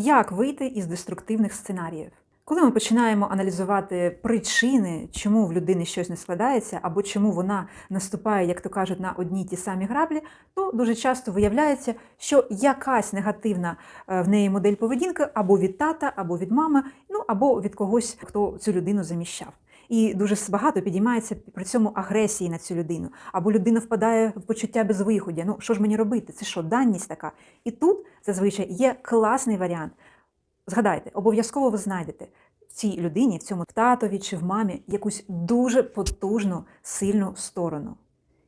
Як вийти із деструктивних сценаріїв? Коли ми починаємо аналізувати причини, чому в людини щось не складається, або чому вона наступає, як то кажуть, на одні ті самі граблі, то дуже часто виявляється, що якась негативна е, в неї модель поведінки або від тата, або від мами, ну або від когось, хто цю людину заміщав. І дуже багато підіймається при цьому агресії на цю людину. Або людина впадає в почуття безвиходя. Ну що ж мені робити? Це що, даність така? І тут зазвичай є класний варіант. Згадайте, обов'язково ви знайдете в цій людині, в цьому татові чи в мамі якусь дуже потужну, сильну сторону.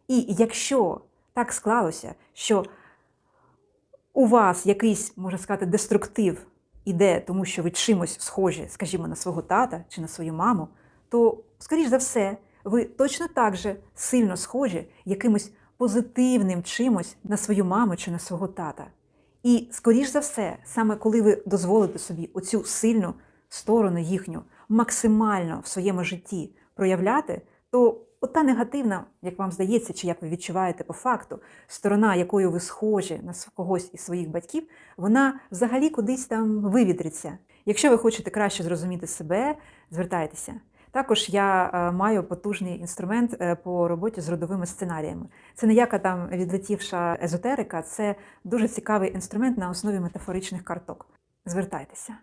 І якщо так склалося, що у вас якийсь, можна сказати, деструктив іде, тому що ви чимось схожі, скажімо, на свого тата чи на свою маму, то, скоріш за все, ви точно так же сильно схожі якимось позитивним чимось на свою маму чи на свого тата. І, скоріш за все, саме коли ви дозволите собі оцю сильну сторону їхню максимально в своєму житті проявляти, то ота негативна, як вам здається, чи як ви відчуваєте по факту, сторона, якою ви схожі на когось із своїх батьків, вона взагалі кудись там вивітриться. Якщо ви хочете краще зрозуміти себе, звертайтеся. Також я е, маю потужний інструмент е, по роботі з родовими сценаріями. Це не яка там відлетівша езотерика, це дуже цікавий інструмент на основі метафоричних карток. Звертайтеся.